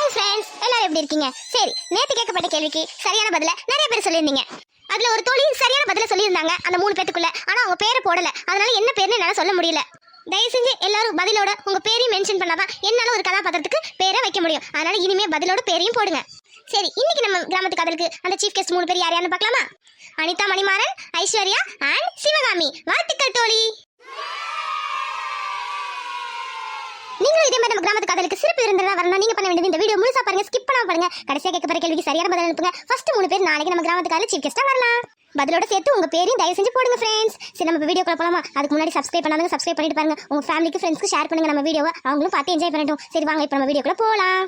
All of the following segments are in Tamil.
ஹாய் ஃப்ரெண்ட்ஸ் எல்லாரும் எப்படி இருக்கீங்க? சரி நேத்து கேட்கப்பட்ட கேள்விக்கு சரியான பதில நிறைய பேர் சொல்லியிருந்தீங்க. அதுல ஒரு தோழி சரியான பதில சொல்லியிருந்தாங்க அந்த மூணு பேத்துக்குள்ள. ஆனா அவங்க பேரை போடல. அதனால என்ன பேருன்னு என்னால சொல்ல முடியல. தயவு செஞ்சு எல்லாரும் பதிலோட உங்க பேரையும் மென்ஷன் பண்ணாதான் என்னால ஒரு கதாபாத்திரத்துக்கு பேரை வைக்க முடியும். அதனால இனிமே பதிலோட பேரையும் போடுங்க. சரி இன்னைக்கு நம்ம கிராமத்து கதலுக்கு அந்த சீஃப் கெஸ்ட் மூணு பேர் யார் யாருன்னு பார்க்கலாமா? அனிதா மணிமாறன் ஐஸ்வர்யா அண்ட் சிவகாமி. வாழ்த்துக்கள் தோழி. நீங்களும் இதே மாதிரி நம்ம கிராமத்து காதலுக்கு சிறப்பு இருந்ததா வரணும் நீங்க பண்ண வேண்டியது இந்த வீடியோ முழுசா பாருங்க. ஸ்கிப் பண்ணாம பாருங்க. கடைசியா கேட்க போற கேள்விக்கு சரியான பதில் அனுப்புங்க. ஃபர்ஸ்ட் மூணு பேர் நாளைக்கு நம்ம கிராமத்து காதல் சீஃப் கெஸ்டா வரலாம். பதிலோட சேர்த்து உங்க பேரையும் தயவு செஞ்சு போடுங்க ஃப்ரெண்ட்ஸ் சரி நம்ம வீடியோ போலாமா? அதுக்கு முன்னாடி சப்ஸ்கிரைப் பண்ணாதவங்க சப்ஸ்கிரைப் பண்ணிட்டு பாருங்க. உங்க ஃபேமிலிக்கு ஃப்ரெண்ட்ஸ்க்கு ஷேர் பண்ணுங்க நம்ம வீடியோவை. அவங்களும் பார்த்து என்ஜாய் பண்ணட்டும். சரி வாங்க இப்போ நம்ம வீடியோக்குள்ள போலாம்.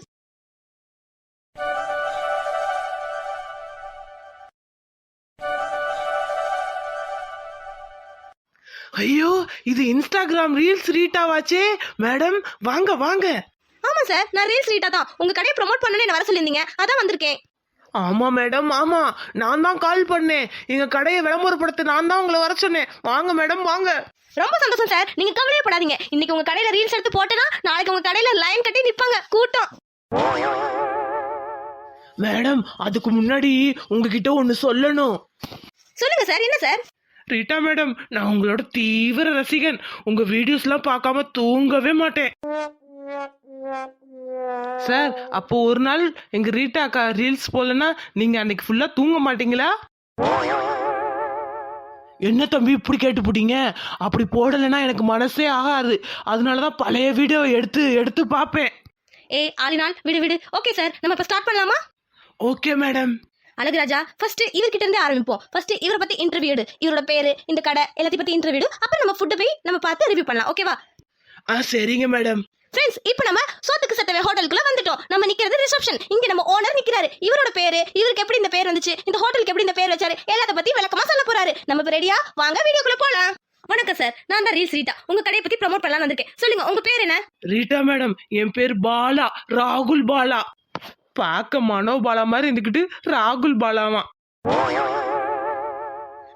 ஐயோ இது இன்ஸ்டாகிராம் ரீல்ஸ் ரீட்டாவாச்சே மேடம் வாங்க வாங்க. ஆமா சார் நான் ரீல்ஸ் ரீட்டா தான் உங்க கடையை ப்ரோமோட் பண்ணணும்னு என்ன வர சொல்லியிருந்தீங்க. அதான் வந்திருக்கேன். ஆமா மேடம் ஆமா. நான் தான் கால் பண்ணேன். எங்க கடையை விளம்பரப்படுத்த நான் தான் உங்களை வர சொன்னேன். வாங்க மேடம் வாங்க. ரொம்ப சந்தோஷம் சார். நீங்க கவலையே படாதீங்க. இன்னைக்கு உங்க கடையில ரீல்ஸ் எடுத்து போட்டேன்னா நாளைக்கு உங்க கடையில லைன் கட்டி நிப்பாங்க. கூட்டம். மேடம் அதுக்கு முன்னாடி உங்ககிட்ட ஒன்னு சொல்லணும். சொல்லுங்க சார் என்ன சார்? ரீட்டா மேடம் நான் உங்களோட தீவிர ரசிகன். உங்க வீடியோஸ்லாம் பார்க்காம தூங்கவே மாட்டேன். சார் அப்போ ஒரு நாள் எங்க ரீட்டா அக்கா ரீல்ஸ் போலனா நீங்க அன்னைக்கு ஃபுல்லா தூங்க மாட்டீங்களா? என்ன தம்பி இப்படி கேட்டு போட்டீங்க? அப்படி போடலைன்னா எனக்கு மனசே ஆகாது. அதனாலதான் பழைய வீடியோ எடுத்து எடுத்து பார்ப்பேன். ஏ ஆலினால் விடு விடு. Okay sir. நம்ம இப்ப ஸ்டார்ட் பண்ணலாமா? Okay madam. அழகுராஜா ஃபர்ஸ்ட் இவர்கிட்ட இருந்தே ஆரம்பிப்போம். ஃபர்ஸ்ட் இவரை பத்தி இன்டர்வியூ எடு. இவரோட பேரு இந்த கடை எல்லாத்தையும் பத்தி இன்டர்வியூ அப்ப நம்ம ஃபுட்டை போய் நம்ம பார்த்து ரிவ்யூ பண்ணலாம். ஓகேவா ஆ சரிங்க மேடம் ஃப்ரெண்ட்ஸ் இப்போ நம்ம சோத்துக்கு சத்தவே ஹோட்டலுக்குள்ள வந்துட்டோம். நம்ம நிக்கிறது ரிசப்ஷன் இங்க நம்ம ஓனர் நிக்கிறாரு. இவரோட பேரு இவருக்கு எப்படி இந்த பேர் வந்துச்சு இந்த ஹோட்டலுக்கு எப்படி இந்த பேர் வச்சாரு எல்லாத்த பத்தி விளக்கமா சொல்ல போறாரு. நம்ம ரெடியா வாங்க வீடியோக்குள்ள போலாம். வணக்கம் சார் நான் தான் ரீல்ஸ் ரீட்டா. உங்க கடையை பத்தி ப்ரோமோட் பண்ணலாம் வந்திருக்கேன். சொல்லுங்க உங்க பேர் என்ன? ரீட்டா மேடம் என் பேர் பாலா. ராகுல் பாலா. பார்க்க மனோபாலா மாதிரி இருந்துக்கிட்டு ராகுல் பாலாவா.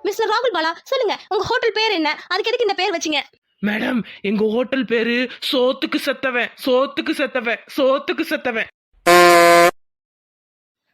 மிஸ்டர் ராகுல் பாலா சொல்லுங்க உங்க ஹோட்டல் பேர் என்ன? அதுக்கு எதுக்கு இந்த பேர் வச்சீங்க? மேடம் எங்க ஹோட்டல் பேரு சோத்துக்கு செத்தவன் சோத்துக்கு செத்தவன் சோத்துக்கு செத்தவன்.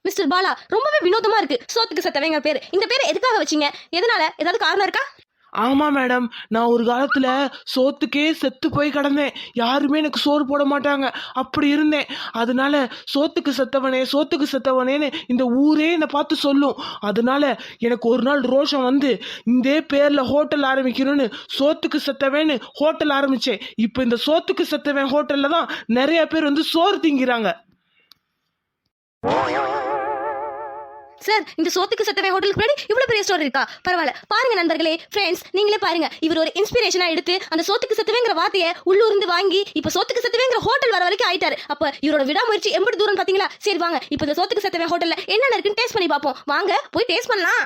மிஸ்டர் பாலா ரொம்பவே வினோதமா இருக்கு சோத்துக்கு சத்தவேங்க பேர். இந்த பேரை எதுக்காக வச்சீங்க? எதனால? ஏதாவது காரணம் இருக்கா? ஆமா மேடம் நான் ஒரு காலத்துல சோத்துக்கே செத்து போய் கிடந்தேன். யாருமே எனக்கு சோறு போட மாட்டாங்க. அப்படி இருந்தேன். அதனால சோத்துக்கு செத்தவனே சோத்துக்கு செத்தவனேன்னு இந்த ஊரே என்னை பார்த்து சொல்லும். அதனால எனக்கு ஒரு நாள் ரோஷம் வந்து இந்த பேர்ல ஹோட்டல் ஆரம்பிக்கணும்னு சோத்துக்கு செத்தவேன்னு ஹோட்டல் ஆரம்பிச்சேன். இப்போ இந்த சோத்துக்கு செத்தவன் ஹோட்டல்ல தான் நிறைய பேர் வந்து சோறு திங்கிறாங்க. சார் இந்த சோத்துக்கு சத்தவே ஹோட்டலுக்கு முன்னாடி இவ்வளவு பெரிய ஸ்டோர் இருக்கா? பரவாயில்ல. பாருங்க நண்பர்களே ஃப்ரெண்ட்ஸ் நீங்களே பாருங்க. இவர் ஒரு இன்ஸ்பிரேஷனா எடுத்து அந்த சோத்துக்கு சத்துவேங்கிற வார்த்தையை உள்ளூர்ந்து வாங்கி இப்ப சோத்துக்கு சத்துவேங்கிற ஹோட்டல் வர வரைக்கும் ஆயிட்டாரு. அப்ப இவரோட விடாமுயற்சி எப்படி தூரம் பாத்தீங்களா சரி வாங்க இப்ப இந்த சோத்துக்கு சத்தவே ஹோட்டல்ல என்னென்ன இருக்குன்னு டேஸ்ட் பண்ணி பார்ப்போம். வாங்க போய் டேஸ்ட் பண்ணலாம்.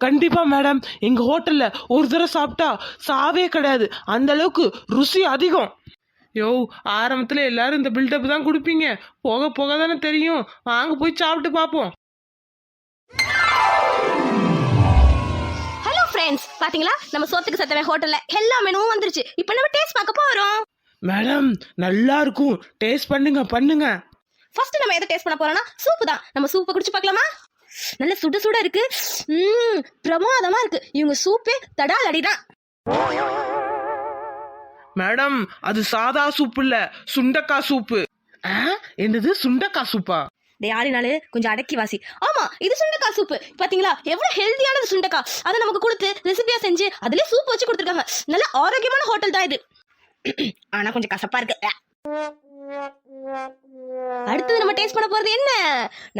கண்டிப்பா மேடம் எங்க ஹோட்டல்ல ஒரு தடவை சாப்பிட்டா சாவே கிடையாது. அந்த அளவுக்கு ருசி அதிகம். யோ ஆரம்பத்துல எல்லாரும் இந்த பில்டப் தான் கொடுப்பீங்க. போக போக தானே தெரியும். வாங்க போய் சாப்பிட்டு பார்ப்போம். ஃப்ரெண்ட்ஸ் பாத்தீங்களா? நம்ம சோத்துக்கு சத்தவே ஹோட்டல்ல எல்லா மெனுவும் வந்துருச்சு. இப்போ நம்ம டேஸ்ட் பார்க்க போறோம். மேடம் நல்லா இருக்கும். டேஸ்ட் பண்ணுங்க பண்ணுங்க. ஃபர்ஸ்ட் நம்ம எதை டேஸ்ட் பண்ண போறோம்னா சூப்பு தான். நம்ம சூப்பை குடிச்சு பார்க்கலாமா? நல்ல சுட சுட இருக்கு. ம் பிரமாதமா இருக்கு. இவங்க சூப்பே தடால் அடிதான் மேடம் அது சாதா சூப்பு இல்ல. சுண்டக்காய் சூப்பு ஆ? என்னது? சுண்டக்காய் சூப்பா டே ஆடினாலே கொஞ்சம் அடக்கி வாசி. ஆமா இது சுண்டக்காய் சூப்பு. பாத்தீங்களா? எவ்வளவு ஹெல்தியானது சுண்டக்காய். அதை நமக்கு கொடுத்து ரெசிபியா செஞ்சு அதுலேயே சூப் வச்சு கொடுத்துருக்காங்க. நல்ல ஆரோக்கியமான ஹோட்டல் தான் இது. ஆனா கொஞ்சம் கசப்பா இருக்கு. அடுத்தது நம்ம டேஸ்ட் பண்ண போறது என்ன?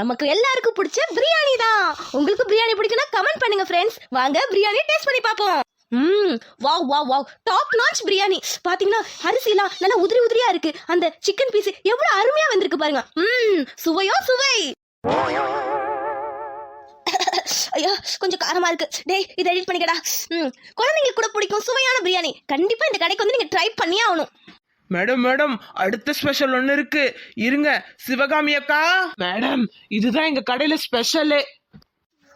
நமக்கு எல்லாருக்கும் பிடிச்ச பிரியாணி தான். உங்களுக்கு பிரியாணி பிடிக்கும்னா கமெண்ட் பண்ணுங்க ஃப்ரெண்ட்ஸ் வாங்க பிரியாணி டேஸ்ட் பண்ணி பார்ப்போம். ம் wow wow wow. Top notch biryani. பாத்தீங்கன்னா அரிசிலாம் நல்லா உதிரி உதிரியா இருக்கு. அந்த சிக்கன் பீஸ் எவ்வளவு அருமையா வந்திருக்கு பாருங்க. ம் சுவையோ சுவை. ஐயா கொஞ்சம் காரமா இருக்கு. டேய் இதை எடிட் பண்ணிக்கடா. ம் குழந்தைங்களுக்கு கூட பிடிக்கும் சுவையான பிரியாணி. கண்டிப்பா இந்த கடைக்கு வந்து நீங்க ட்ரை பண்ணியே ஆகணும். மேடம் மேடம் அடுத்த ஸ்பெஷல் ஒன்று இருக்கு. இருங்க சிவகாமி அக்கா. மேடம் இதுதான் எங்க கடையில ஸ்பெஷலு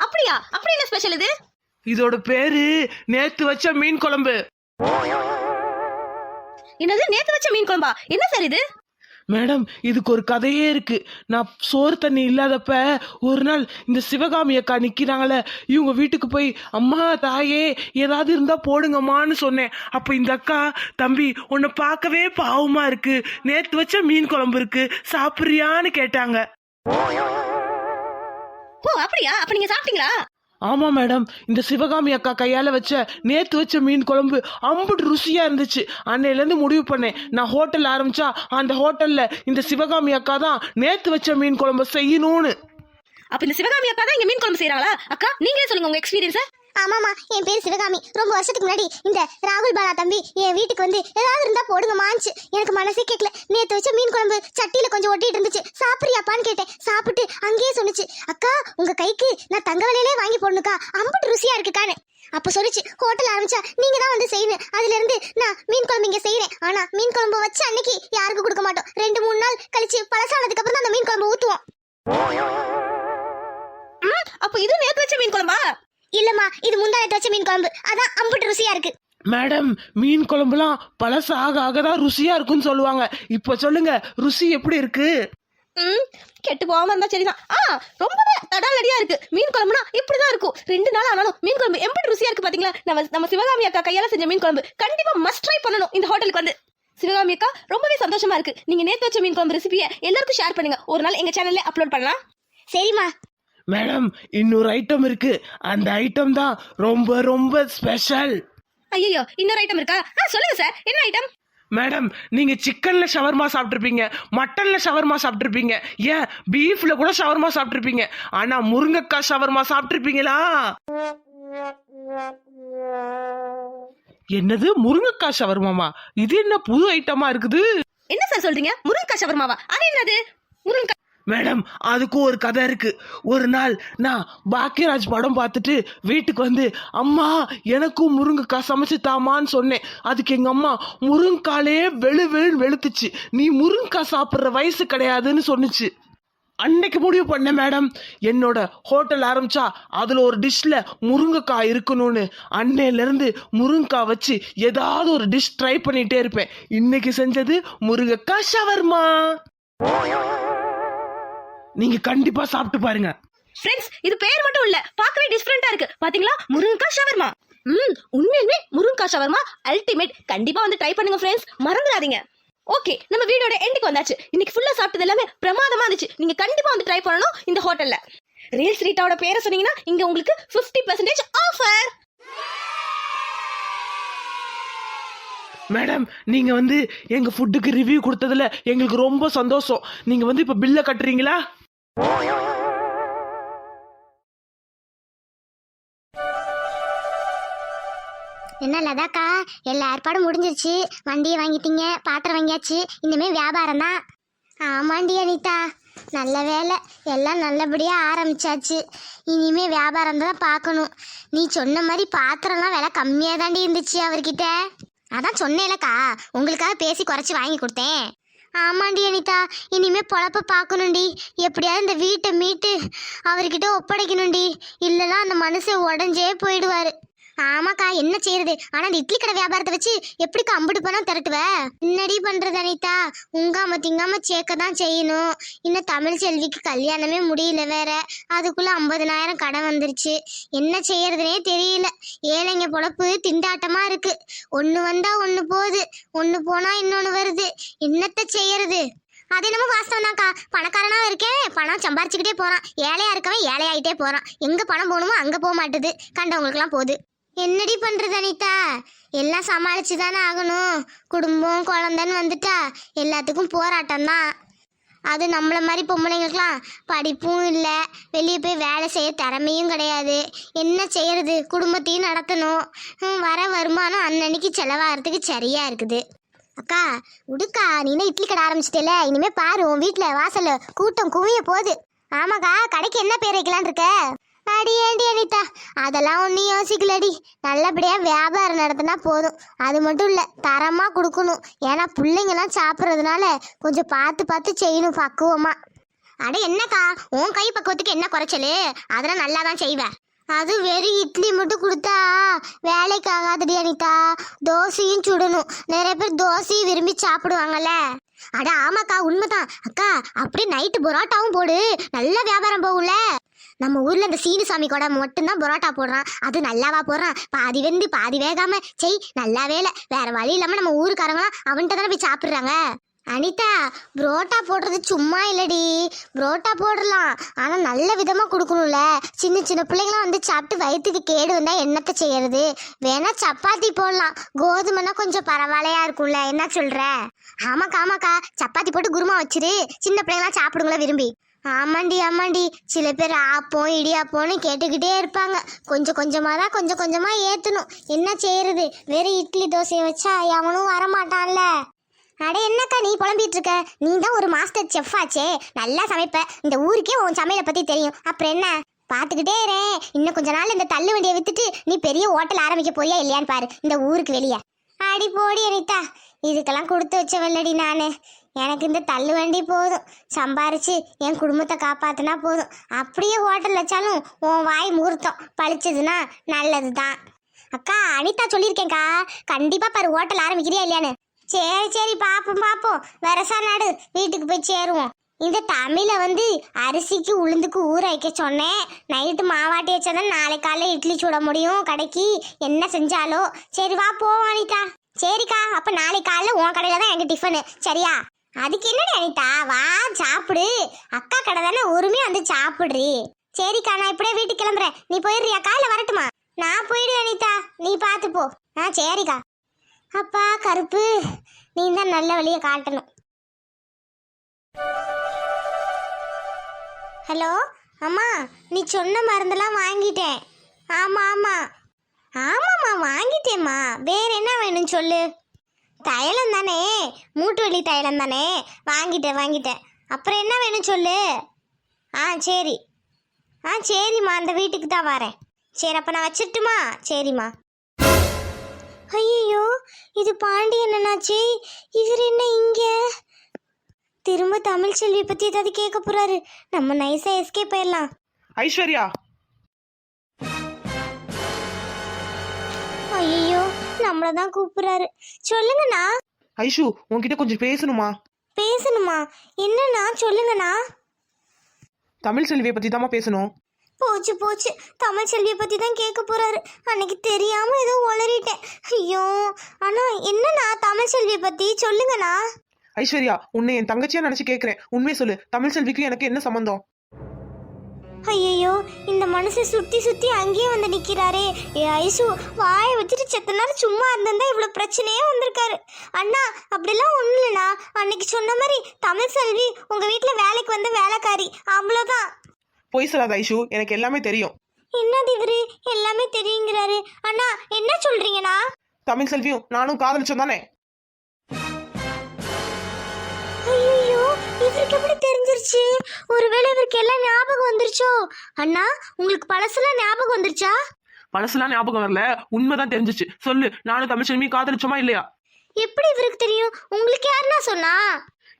அப்படியா? அப்படி என்ன ஸ்பெஷல் இது? இதோட பேரு நேத்து வச்ச மீன் குழம்பு. என்னது? நேத்து வச்ச மீன் குழம்பா? என்ன சார் இது? மேடம் இதுக்கு ஒரு கதையே இருக்கு. நான் சோறு தண்ணி இல்லாதப்ப ஒரு நாள் இந்த சிவகாமி அக்கா நிக்கிறாங்களே இவங்க வீட்டுக்கு போய் அம்மா தாயே ஏதாவது இருந்தா போடுங்கம்மான்னு சொன்னேன். அப்ப இந்த அக்கா தம்பி உன்னை பார்க்கவே பாவமா இருக்கு. நேத்து வச்ச மீன் குழம்பு இருக்கு. சாப்பிட்றியான்னு கேட்டாங்க. ஓ அப்படியா? அப்ப நீங்க சாப்பிட்டீங்களா? ஆமாம் மேடம் இந்த சிவகாமி அக்கா கையால் வச்ச நேற்று வச்ச மீன் குழம்பு அம்புட்டு ருசியாக இருந்துச்சு. அன்னையிலேருந்து முடிவு பண்ணேன். நான் ஹோட்டல் ஆரம்பிச்சா அந்த ஹோட்டலில் இந்த சிவகாமி அக்கா தான் நேற்று வச்ச மீன் குழம்பு செய்யணும்னு. அப்போ இந்த சிவகாமி அக்கா தான் இங்கே மீன் குழம்பு செய்கிறாங்களா அக்கா நீங்களே சொல்லுங்க உங்கள் எக்ஸ்பீரியன்ஸை ஆமாமா என் பேர் சிவகாமி. ரொம்ப வருஷத்துக்கு முன்னாடி இந்த ராகுல் பாலா தம்பி என் வீட்டுக்கு வந்து ஏதாவது இருந்தா போடுங்கம்மான்ச்சு எனக்கு மனசே கேட்கல. நேத்து வச்ச மீன் குழம்பு சட்டியில கொஞ்சம் ஒட்டிட்டு இருந்துச்சு. சாப்பிடுறியாப்பான்னு கேட்டேன். சாப்பிட்டு அங்கேயே சொன்னுச்சு. அக்கா உங்க கைக்கு நான் தங்க விலையிலே வாங்கி போடணுக்கா? அம்புட்டு ருசியா இருக்குக்கான்னு. அப்ப சொல்லிச்சு. ஹோட்டல் ஆரம்பிச்சா நீங்க தான் வந்து செய்யணும். அதுல இருந்து நான் மீன் குழம்பு இங்க செய்யறேன். ஆனா மீன் குழம்பு வச்ச அன்னைக்கு யாருக்கும் கொடுக்க மாட்டோம். ரெண்டு மூணு நாள் கழிச்சு பழசானதுக்கு அப்புறம் தான் அந்த மீன் குழம்பு ஊத்துவோம். அப்ப இது நேத்து வச்ச மீன் குழம்பா? இல்லம்மா இது முந்தானத்து வச்ச மீன் குழம்பு. அதான் அம்புட்டு ருசியா இருக்கு. மேடம் மீன் குழம்புலாம் பழசு ஆக ஆக தான் ருசியா இருக்குன்னு சொல்லுவாங்க. இப்போ சொல்லுங்க ருசி எப்படி இருக்கு? ம் கெட்டு போகாம இருந்தா சரிதான். ஆ ரொம்பவே தடாலடியா இருக்கு. மீன் குழம்புனா இப்படிதான் இருக்கும். ரெண்டு நாள் ஆனாலும் மீன் குழம்பு எப்படி ருசியா இருக்கு பாத்தீங்களா? நம்ம நம்ம சிவகாமி அக்கா கையால செஞ்ச மீன் குழம்பு கண்டிப்பா மஸ்ட் ட்ரை பண்ணணும் இந்த ஹோட்டலுக்கு வந்து. சிவகாமி அக்கா ரொம்பவே சந்தோஷமா இருக்கு. நீங்க நேத்து வச்ச மீன் குழம்பு ரெசிபியை எல்லாருக்கும் ஷேர் பண்ணுங்க. ஒரு நாள் எங்க சேனல்ல அப்லோட் பண்ணலாம். சரிம்மா. மேடம் இன்னொரு ஐட்டம் இருக்கு. அந்த ஐட்டம் தான் ரொம்ப ரொம்ப ஸ்பெஷல் ஐயோ இன்னொரு ஐட்டம் இருக்கா? ஆ சொல்லுங்க சார் என்ன ஐட்டம் மேடம் நீங்க சிக்கன்ல ஷவர்மா சாப்பிட்ருப்பீங்க மட்டன்ல ஷவர்மா சாப்பிட்ருப்பீங்க ஏன் பீஃப்ல கூட ஷவர்மா சாப்பிட்ருப்பீங்க ஆனா முருங்கக்காய் ஷவர்மா சாப்பிட்ருப்பீங்களா என்னது முருங்கக்காய் ஷவர்மாமா இது என்ன புது ஐட்டமா இருக்குது? என்ன சார் சொல்றீங்க? முருங்கக்காய் ஷவர்மாவா? அது என்னது? முருங்கக்காய் மேடம் அதுக்கும் ஒரு கதை இருக்கு. ஒரு நாள் நான் பாக்கியராஜ் படம் பார்த்துட்டு வீட்டுக்கு வந்து அம்மா எனக்கும் முருங்கைக்காய் சமைச்சு தாமான்னு சொன்னேன். அதுக்கு எங்க அம்மா முருங்காலே வெளு வெளுன்னு வெளுத்துச்சு. நீ முருங்கைக்காய் சாப்பிட்ற வயசு கிடையாதுன்னு சொன்னுச்சு. அன்னைக்கு முடிவு பண்ணேன் மேடம். என்னோட ஹோட்டல் ஆரம்பிச்சா அதுல ஒரு டிஷ்ல முருங்கைக்காய் இருக்கணும்னு. அன்னையில இருந்து முருங்கைக்காய் வச்சு ஏதாவது ஒரு டிஷ் ட்ரை பண்ணிட்டே இருப்பேன். இன்னைக்கு செஞ்சது முருங்கைக்காய் ஷவர்மா. நீங்க கண்டிப்பா சாப்பிட்டு பாருங்க. ஃப்ரெண்ட்ஸ் இது பேர் மட்டும் இல்ல. பார்க்கவே டிஃபரெண்டா இருக்கு. பாத்தீங்களா? முருங்கக்காய் ஷவர்மா. ம் உண்மையுமே முருங்கக்காய் ஷவர்மா அல்டிமேட் கண்டிப்பா வந்து ட்ரை பண்ணுங்க ஃப்ரெண்ட்ஸ் மறந்துடாதீங்க. ஓகே நம்ம வீடியோட எண்டுக்கு வந்தாச்சு. இன்னைக்கு ஃபுல்லா சாப்பிட்டது எல்லாமே பிரமாதமா இருந்துச்சு. நீங்க கண்டிப்பா வந்து ட்ரை பண்ணணும் இந்த ஹோட்டல்ல ரீல்ஸ் ரீட்டாவோட பேரை சொன்னீங்கன்னா இங்க உங்களுக்கு 50% பர்சன்டேஜ் ஆஃபர் மேடம் நீங்க வந்து எங்க ஃபுட்டுக்கு ரிவ்யூ கொடுத்ததுல எங்களுக்கு ரொம்ப சந்தோஷம். நீங்க வந்து இப்ப பில்ல கட்டுறீங்களா? என்ன லதாக்கா எல்லா ஏற்பாடும் முடிஞ்சிருச்சு. வண்டியை வாங்கிட்டீங்க பாத்திரம் வாங்கியாச்சு. இனிமே வியாபாரம் தான் ஆமாண்டி அனிதா நல்ல வேலை. எல்லாம் நல்லபடியாக ஆரம்பிச்சாச்சு. இனிமே வியாபாரம் தான் பார்க்கணும். நீ சொன்ன மாதிரி பாத்திரம்லாம் விலை கம்மியாக தாண்டி இருந்துச்சு அவர்கிட்ட. அதான் சொன்னேலக்கா உங்களுக்காக பேசி குறைச்சி வாங்கி கொடுத்தேன். ஆமாண்டி அனிதா இனிமே பொழப்ப பார்க்கணும்டி எப்படியாவது இந்த வீட்டை மீட்டு அவர்கிட்ட ஒப்படைக்கணும்டி இல்லைன்னா அந்த மனுஷன் உடஞ்சே போயிடுவாரு. ஆமாக்கா என்ன செய்யறது ஆனா இந்த இட்லி கடை வியாபாரத்தை வச்சு எப்படிக்கா அம்பிட்டு பணம் திரட்டுவ? என்னடி பண்றது அனிதா? உங்காம திங்காம சேர்க்க தான் செய்யணும். இன்னும் தமிழ் செல்விக்கு கல்யாணமே முடியல வேற. அதுக்குள்ள ஐம்பதனாயிரம் கடன் வந்துருச்சு. என்ன செய்யறதுனே தெரியல. ஏழைங்க பொழப்பு திண்டாட்டமா இருக்கு. ஒண்ணு வந்தா ஒண்ணு போகுது. ஒண்ணு போனா இன்னொன்னு வருது. என்னத்த செய்யறது? அது என்னமோ வாஸ்தவம் தான்க்கா. பணக்காரனா இருக்கேன் பணம் சம்பாரிச்சுக்கிட்டே போறான். ஏழையா இருக்கவன் ஏழையாயிட்டே போறான். எங்க பணம் போகணுமோ அங்க போக மாட்டுது. கண்டவங்களுக்குலாம் போகுது. என்னடி பண்றது அனிதா? எல்லாம் சமாளிச்சு தானே ஆகணும். குடும்பம் குழந்தைன்னு வந்துட்டா எல்லாத்துக்கும் போராட்டம் தான் அது நம்மள மாதிரி பொம்பளைங்களுக்குலாம் படிப்பும் இல்லை. வெளியே போய் வேலை செய்ய திறமையும் கிடையாது. என்ன செய்யறது? குடும்பத்தையும் நடத்தணும். வர வருமானம் அன்னன்னைக்கு செலவாகிறதுக்கு சரியா இருக்குது. அக்கா உடுக்கா நீனா இட்லி கடை ஆரம்பிச்சிட்டேல? இனிமே பாரு உன் வீட்டில் வாசலில் கூட்டம் குவிய போகுது. ஆமாக்கா கடைக்கு என்ன பேர் வைக்கலான் இருக்க? அடி ஏண்டி அனிதா. அதெல்லாம் ஒன்றும் யோசிக்கலடி. நல்லபடியாக வியாபாரம் நடத்தினா போதும். அது மட்டும் இல்லை தரமாக கொடுக்கணும். ஏன்னா பிள்ளைங்கெல்லாம் சாப்பிட்றதுனால கொஞ்சம் பார்த்து பார்த்து செய்யணும் பக்குவமாக அட என்னக்கா? உன் கை பக்குவத்துக்கு என்ன குறைச்சலு? அதெல்லாம் நல்லா தான் செய்வேன் அது வெறும் இட்லி மட்டும் கொடுத்தா வேலைக்கு ஆகாதடி அனிதா. தோசையும் சுடணும். நிறைய பேர் தோசையும் விரும்பி சாப்பிடுவாங்கல்ல. அட ஆமாக்கா உண்மைதான். அக்கா அப்படியே நைட்டு பரோட்டாவும் போடு. நல்ல வியாபாரம் போகும்ல. நம்ம ஊர்ல இந்த சீனிசாமி கூட மட்டும்தான் பரோட்டா போடுறான். அது நல்லாவா போடுறான்? பாதி வெந்து பாதி வேகாம செய் நல்லா வேலை. வேற வழி இல்லாம நம்ம ஊருக்காரங்களாம் அவன்கிட்ட தானே போய் சாப்பிடுறாங்க. அனிதா புரோட்டா போடுறது சும்மா இல்லடி. புரோட்டா போடலாம். ஆனால் நல்ல விதமாக கொடுக்கணும்ல. சின்ன சின்ன பிள்ளைங்களாம் வந்து சாப்பிட்டு வயிற்றுக்கு கேடு வந்தால் என்னத்தை செய்யறது? வேணா சப்பாத்தி போடலாம். கோதுமைனா கொஞ்சம் பரவாயில்லையா இருக்கும்ல. என்ன சொல்கிற ஆமாக்கா ஆமாக்கா. சப்பாத்தி போட்டு குருமா வச்சிரு. சின்ன பிள்ளைங்களாம் சாப்பிடுங்களா விரும்பி. ஆமாண்டி ஆமாண்டி. சில பேர் ஆப்போம் இடியாப்போன்னு கேட்டுக்கிட்டே இருப்பாங்க. கொஞ்சம் கொஞ்சமாக தான் கொஞ்சம் கொஞ்சமாக ஏற்றணும் என்ன செய்யறது? வெறும் இட்லி தோசையை வச்சா எவனும் வரமாட்டான்ல. அட என்னக்கா நீ புலம்பிட்டு இருக்க நீ தான் ஒரு மாஸ்டர் செஃப் ஆச்சே. நல்லா சமைப்ப. இந்த ஊருக்கே உன் சமையலை பத்தி தெரியும். அப்புறம் என்ன? பார்த்துக்கிட்டே இரு. இன்னும் கொஞ்ச நாள் இந்த தள்ளு வண்டியை வித்துட்டு நீ பெரிய ஹோட்டல் ஆரம்பிக்க போயா இல்லையான்னு பாரு. இந்த ஊருக்கு வெளியே. அடி போடி அனிதா. இதுக்கெல்லாம் கொடுத்து வச்ச வெள்ளடி நான். எனக்கு இந்த தள்ளு வண்டி போதும். சம்பாரிச்சு என் குடும்பத்தை காப்பாத்தினா போதும். அப்படியே ஹோட்டல் வச்சாலும் உன் வாய் முகூர்த்தம். பழிச்சதுன்னா நல்லது தான் அக்கா அனிதா சொல்லியிருக்கேன்க்கா. கண்டிப்பா பாரு ஹோட்டல் ஆரம்பிக்கிறியா இல்லையான்னு. சரி சரி பாப்போம் பாப்போம். வரசா நாடு வீட்டுக்கு போய் சேருவோம். இந்த தமிழை வந்து அரிசிக்கு உளுந்துக்கு ஊற வைக்க சொன்னேன். நைட்டு மாவாட்டி வச்சாதான் நாளை காலைல இட்லி சுட முடியும். கடைக்கு என்ன செஞ்சாலோ. சரி வா போவோம் அனிதா. சரிக்கா அப்ப நாளை காலைல உன் கடையில தான் எனக்கு டிஃபனு சரியா? அதுக்கு என்னடி அனிதா? வா சாப்பிடு. அக்கா கடை தானே உரிமையா வந்து சாப்பிடுறி. சரிக்கா நான் இப்படியே வீட்டுக்கு கிளம்புறேன். நீ போயிடுறியா? காலைல வரட்டுமா? நான் போயிடு அனிதா. நீ பார்த்து போ. ஆ சரிக்கா. அப்பா கருப்பு. நீ தான் நல்ல வழியை காட்டணும். ஹலோ அம்மா நீ சொன்ன மருந்தெல்லாம் வாங்கிட்டேன். ஆமாம் ஆமாம் ஆமாம்மா வாங்கிட்டேம்மா. வேற என்ன வேணும் சொல்லு. தைலம் தானே. மூட்டு வலி தைலம் தானே. வாங்கிட்டேன் வாங்கிட்டேன். அப்புறம் என்ன வேணும் சொல்லு. ஆ சரி. ஆ சரிம்மா. அந்த வீட்டுக்கு தான் வரேன். சரி அப்போ நான் வச்சிட்டுமா சரிம்மா. ஐயோ இது பாண்டியன் என்னாச்சு இவர் என்ன இங்க? திரும்ப தமிழ் செல்வி பத்தி ஏதாவது கேட்க போறாரு. நம்ம நைஸா எஸ்கே போயிடலாம் ஐஸ்வர்யா! ஐயோ நம்மள தான் கூப்பிடுறாரு. சொல்லுங்கண்ணா. ஐஷு உன்கிட்ட கொஞ்சம் பேசணுமா? பேசணுமா? என்னண்ணா சொல்லுங்கண்ணா. தமிழ் செல்வியை பத்தி தாம்மா பேசணும். போச்சு போச்சு. தமிழ் செல்வியை பத்தி தான் கேட்க போறாரு. அன்னைக்கு தெரியாம ஏதோ உளறிட்டேன். ஐயோ. அண்ணா என்னண்ணா தமிழ் செல்வியை பத்தி? சொல்லுங்கண்ணா. ஐஸ்வர்யா உன்னை என் தங்கச்சியா நினைச்சு கேக்குறேன் உண்மையை சொல்லு. தமிழ் செல்விக்கும் எனக்கு என்ன சம்பந்தம்? ஐயோ இந்த மனுஷன் சுத்தி சுத்தி அங்கேயே வந்து நிக்கிறாரே. ஏ ஐசு வாயை வச்சுட்டு செத்த நேரம் சும்மா இருந்திருந்தா இவ்வளவு பிரச்சனையே வந்திருக்காரு. அண்ணா அப்படிலாம் ஒண்ணும் இல்லைண்ணா அன்னைக்கு சொன்ன மாதிரி தமிழ் செல்வி உங்க வீட்டுல வேலைக்கு வந்த வேலைக்காரி. அவ்வளவுதான். பொய் சொல்லாத ஐஷு எனக்கு எல்லாமே தெரியும். என்னது இவரு? எல்லாமே தெரியுங்கிறாரு. அண்ணா என்ன சொல்றீங்கண்ணா? தமிழ் செல்வியும் நானும் காதலிச்சோம் தானே? ஐயோ இவருக்கு எப்படி தெரிஞ்சிருச்சு? ஒருவேளை இவருக்கு எல்லாம் ஞாபகம் வந்துருச்சோ? அண்ணா உங்களுக்கு பழசெல்லாம் ஞாபகம் வந்துருச்சா? மனசுலாம் ஞாபகம் வரல. உண்மைதான் தெரிஞ்சிச்சு. சொல்லு நானும் தமிழ் செல்வி காதலிச்சோமா இல்லையா? எப்படி இவருக்கு தெரியும்? உங்களுக்கு யாருன்னா சொன்னா?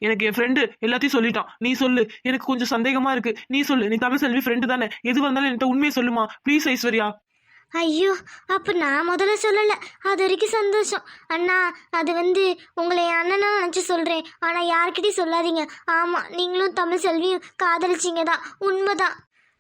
எனக்கு என் ஃப்ரெண்டு எல்லாத்தையும் சொல்லிட்டான். நீ சொல்லு. எனக்கு கொஞ்சம் சந்தேகமா இருக்கு. நீ சொல்லு. நீ தமிழ் செல்வி ஃப்ரெண்டு தானே. எது வந்தாலும் என்கிட்ட உண்மையை சொல்லுமா? ப்ளீஸ் ஐஸ்வர்யா. ஐயோ அப்ப நான் முதல்ல சொல்லல. அது வரைக்கும் சந்தோஷம். அண்ணா அது வந்து உங்களை என் அண்ணனா நினச்சி சொல்றேன். ஆனா யார்கிட்டயும் சொல்லாதீங்க. ஆமா நீங்களும் தமிழ் செல்வியும் காதலிச்சிங்க தான் உண்மைதான்.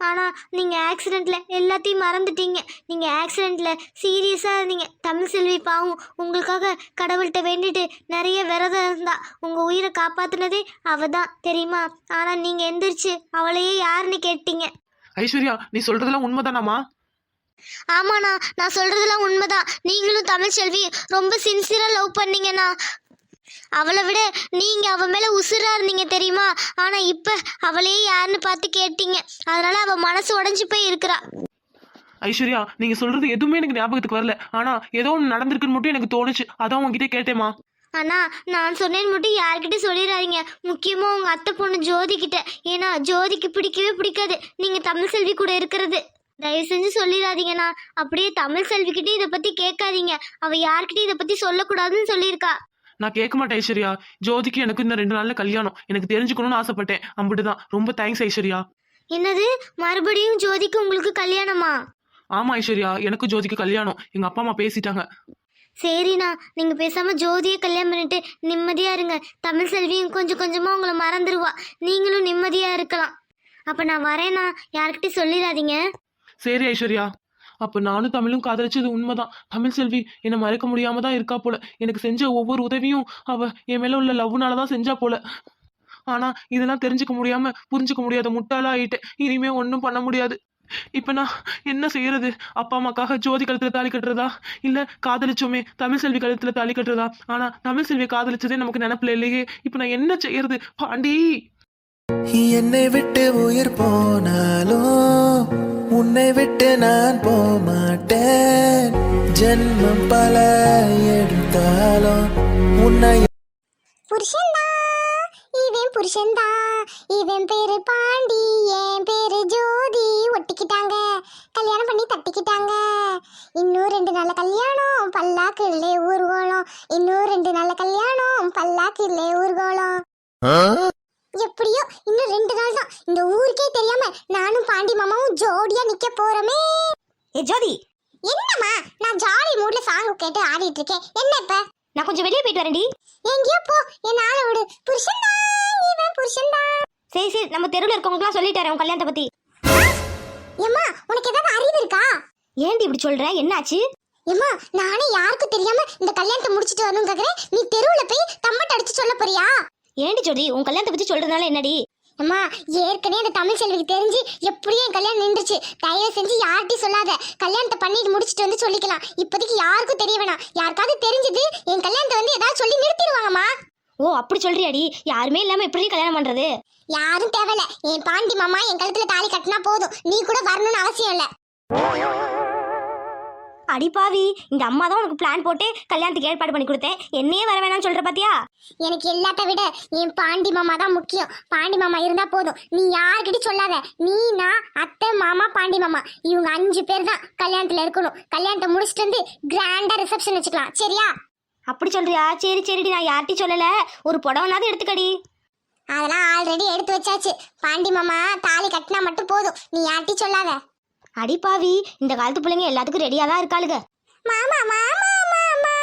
ஆனா நீங்க ஆக்சிடென்ட்ல எல்லாத்தையும் மறந்துட்டீங்க. நீங்க ஆக்சிடென்ட்ல சீரியஸா இருந்தீங்க. தமிழ் செல்வி பாவம் உங்களுக்காக கடவுள்கிட்ட வேண்டிட்டு நிறைய விரதம் இருந்தா உங்க உயிரை காப்பாத்துனதே அவ தான் தெரியுமா? ஆனா நீங்க எந்திரிச்சு அவளையே யாருன்னு கேட்டீங்க? ஐஸ்வர்யா நீ சொல்றதெல்லாம் உண்மைதானாமா ஆமாண்ணா நான் சொல்றதெல்லாம் உண்மைதான். நீங்களும் தமிழ் செல்வி ரொம்ப சின்சியரா லவ் பண்ணீங்கண்ணா. அவளை விட நீங்க அவ மேல உசுரா இருந்தீங்க தெரியுமா? ஆனா இப்ப அவளையே யாருன்னு பார்த்து கேட்டீங்க. அதனால அவ மனசு உடைஞ்சு போய் இருக்கிறா. ஐஸ்வர்யா நீங்க சொல்றது எதுவுமே எனக்கு ஞாபகத்துக்கு வரல. ஆனா ஏதோ ஒன்று நடந்திருக்குன்னு மட்டும் எனக்கு தோணுச்சு. அதான் உங்ககிட்ட கேட்டேமா அண்ணா நான் சொன்னேன்னு மட்டும் யார்கிட்ட சொல்லிடாதீங்க முக்கியமா உங்க அத்தை பொண்ணு ஜோதி கிட்ட. ஏன்னா ஜோதிக்கு பிடிக்கவே பிடிக்காது. நீங்க தமிழ் செல்வி கூட இருக்கிறது. தயவு செஞ்சு சொல்லிடாதீங்கண்ணா அப்படியே தமிழ் செல்விக்கிட்ட இதை பத்தி கேட்காதீங்க. அவ யார்கிட்டயும் இதை பத்தி சொல்லக்கூடாதுன்னு சொல்லியிருக்கா. நான் கேட்க மாட்டேன் ஐஸ்வர்யா. ஜோதிக்கு எனக்கு இன்னும் ரெண்டு நாள்ல கல்யாணம். எனக்கு தெரிஞ்சுக்கணும்னு ஆசைப்பட்டேன். அம்பிட்டுதான் ரொம்ப தேங்க்ஸ் ஐஸ்வர்யா. என்னது? மறுபடியும் ஜோதிக்கு உங்களுக்கு கல்யாணமா? ஆமா ஐஸ்வர்யா. எனக்கு ஜோதிக்கு கல்யாணம். எங்க அப்பா அம்மா பேசிட்டாங்க. சரிண்ணா. நீங்க பேசாம ஜோதியை கல்யாணம் பண்ணிட்டு நிம்மதியா இருங்க. தமிழ் செல்வியும் கொஞ்சம் கொஞ்சமா உங்களை மறந்துடுவா நீங்களும் நிம்மதியா இருக்கலாம். அப்ப நான் வரேண்ணா. யார்கிட்டயும் சொல்லிடாதீங்க. சரி ஐஸ்வர்யா. அப்ப நானும் தமிழும் காதலிச்சது உண்மைதான். தமிழ் செல்வி என்னை மறைக்க முடியாம தான் இருக்கா போல. எனக்கு செஞ்ச ஒவ்வொரு உதவியும் அவ என் மேல உள்ள லவ்னால தான் செஞ்சா போல. ஆனா இதெல்லாம் தெரிஞ்சுக்க முடியாம புரிஞ்சுக்க முடியாத முட்டாளா ஆயிட்டேன். இனிமே ஒன்றும் பண்ண முடியாது. இப்ப நான் என்ன செய்யறது? அப்பா அம்மாக்காக ஜோதி கழுத்துல தாலி கட்டுறதா? இல்ல காதலிச்சோமே தமிழ் செல்வி கழுத்துல தாலி கட்டுறதா? ஆனா தமிழ் செல்வி காதலிச்சதே நமக்கு நினப்புல இல்லையே. இப்ப நான் என்ன செய்யறது? பாண்டி. என்னை விட்டு உயிர் போனாலும் உன்னை விட்டு நான் போமாட்டேன் ஜென்மம் பல எடுத்தாலும் உன்னை புருஷன்தா இவன் புருஷன்தா இவன் பேரு பாண்டி என் பேரு ஜோதி. ஒட்டிக்கிட்டாங்க. கல்யாணம் பண்ணி தட்டிக்கிட்டாங்க. இன்னும் ரெண்டு நாள்ல கல்யாணம் பல்லாக்குள்ளே ஊர்வலம் இன்னும் ரெண்டு நாள்ல கல்யாணம் பல்லாக்குள்ளே ஊர்வலம் எப்படியோ இன்னும் ரெண்டு நாள் தான் இந்த தெரியாம நானும் பாண்டி மாமாவும் ஜோடியா நிக்க போறோமே. ஏ ஜோதி. என்னம்மா? நான் ஜாலி மூட்ல சாங் கேட்டு ஆடிட்டு இருக்கேன். என்ன இப்ப? நான் கொஞ்சம் வெளியே போயிட்டு வரேன்டி. எங்கேயோ போ. என் ஆளை விடு. புருஷன்தா இவன் புருஷன்தா சரி சரி. நம்ம தெருவில் இருக்கவங்களுக்குலாம் சொல்லிட்டு வரேன் உன் கல்யாணத்தை பத்தி. ஏம்மா உனக்கு ஏதாவது அறிவு இருக்கா? ஏன்டி இப்படி சொல்ற? என்னாச்சு? ஏம்மா நானே யாருக்கும் தெரியாம இந்த கல்யாணத்தை முடிச்சிட்டு வரணும் கேக்குறேன். நீ தெருவுல போய் தம்பட்ட அடிச்சு சொல்ல போறியா? ஏன்டி ஜோதி? உன் கல்யாணத்தை பத்தி சொல்றதுனால என்னடி? அம்மா ஏற்கனவே அந்த தமிழ் செல்விக்கு தெரிஞ்சு எப்படியும் என் கல்யாணம் நின்றுச்சு. தயவு செஞ்சு யார்கிட்டயும் சொல்லாத. கல்யாணத்தை பண்ணிட்டு முடிச்சிட்டு வந்து சொல்லிக்கலாம். இப்போதைக்கு யாருக்கும் தெரிய வேணாம். யாருக்காவது தெரிஞ்சது என் கல்யாணத்தை வந்து ஏதாவது சொல்லி நிறுத்திடுவாங்கம்மா. ஓ அப்படி சொல்றியாடி? யாருமே இல்லாம எப்படி கல்யாணம் பண்றது? யாரும் தேவையில்ல. என் பாண்டி மாமா என் கழுத்துல தாலி கட்டினா போதும். நீ கூட வரணும்னு அவசியம் இல்ல. அடிப்பாவி இந்த அம்மா தான் உனக்கு பிளான் போட்டு கல்யாணத்துக்கு ஏற்பாடு பண்ணி கொடுத்தேன். என்னையே வர வேணாம்னு சொல்ற பாத்தியா? எனக்கு எல்லாத்த விட என் பாண்டி மாமா தான் முக்கியம். பாண்டி மாமா இருந்தா போதும். நீ யார்கிட்டயும் சொல்லாத. நீ நான் அத்தை மாமா பாண்டி மாமா. இவங்க அஞ்சு பேர் தான் கல்யாணத்துல இருக்கணும். கல்யாணத்தை முடிச்சிட்டு வந்து கிராண்டா ரிசப்ஷன் வச்சுக்கலாம். சரியா? அப்படி சொல்றியா? சரி சரிடி. நான் யார்கிட்டயும் சொல்லல. ஒரு புடவைனாவது எடுத்துக்கடி. அதெல்லாம் ஆல்ரெடி எடுத்து வச்சாச்சு. பாண்டி மாமா தாலி கட்டினா மட்டும் போதும். நீ யார்கிட்டயும் சொல்லாத. அடிப்பாவி இந்த காலத்து பிள்ளைங்க எல்லாத்துக்கும் ரெடியா தான் இருக்காளுங்க மாமா மாமா மாமா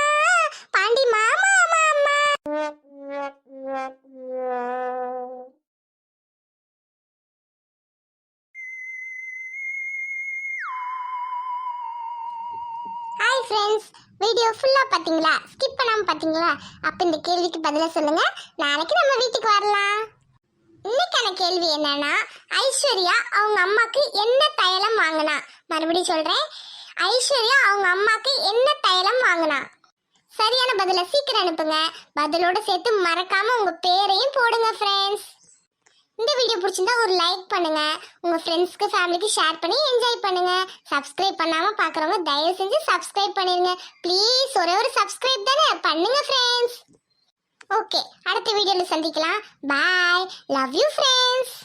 பாண்டி மாமா மாமா. ஹாய் ஃப்ரெண்ட்ஸ் வீடியோ ஃபுல்லாக பார்த்தீங்களா? ஸ்கிப் பண்ணாமல் பார்த்தீங்களா? அப்போ இந்த கேள்விக்கு பதிலாக சொல்லுங்க. நாளைக்கு நம்ம வீட்டுக்கு வரலாம். இன்னைக்கான கேள்வி என்னன்னா ஐஸ்வர்யா அவங்க அம்மாக்கு என்ன தைலம் வாங்கினா? மறுபடியும் சொல்றேன். ஐஸ்வர்யா அவங்க அம்மாக்கு என்ன தைலம் வாங்கினா? சரியான பதில சீக்கிரம் அனுப்புங்க. பதிலோட சேர்த்து மறக்காம உங்க பேரையும் போடுங்க ஃப்ரெண்ட்ஸ் இந்த வீடியோ பிடிச்சிருந்தா ஒரு லைக் பண்ணுங்க. உங்க ஃப்ரெண்ட்ஸ்க்கு ஃபேமிலிக்கு ஷேர் பண்ணி என்ஜாய் பண்ணுங்க. சப்ஸ்கிரைப் பண்ணாம பாக்குறவங்க தயவு செஞ்சு சப்ஸ்கிரைப் பண்ணிருங்க. ப்ளீஸ் ஒரே ஒரு சப்ஸ்கிரைப் தானே? பண்ணுங்க ஃப்ரெண்ட்ஸ் ஓகே அடுத்த வீடியோவில் சந்திக்கலாம். Bye love you friends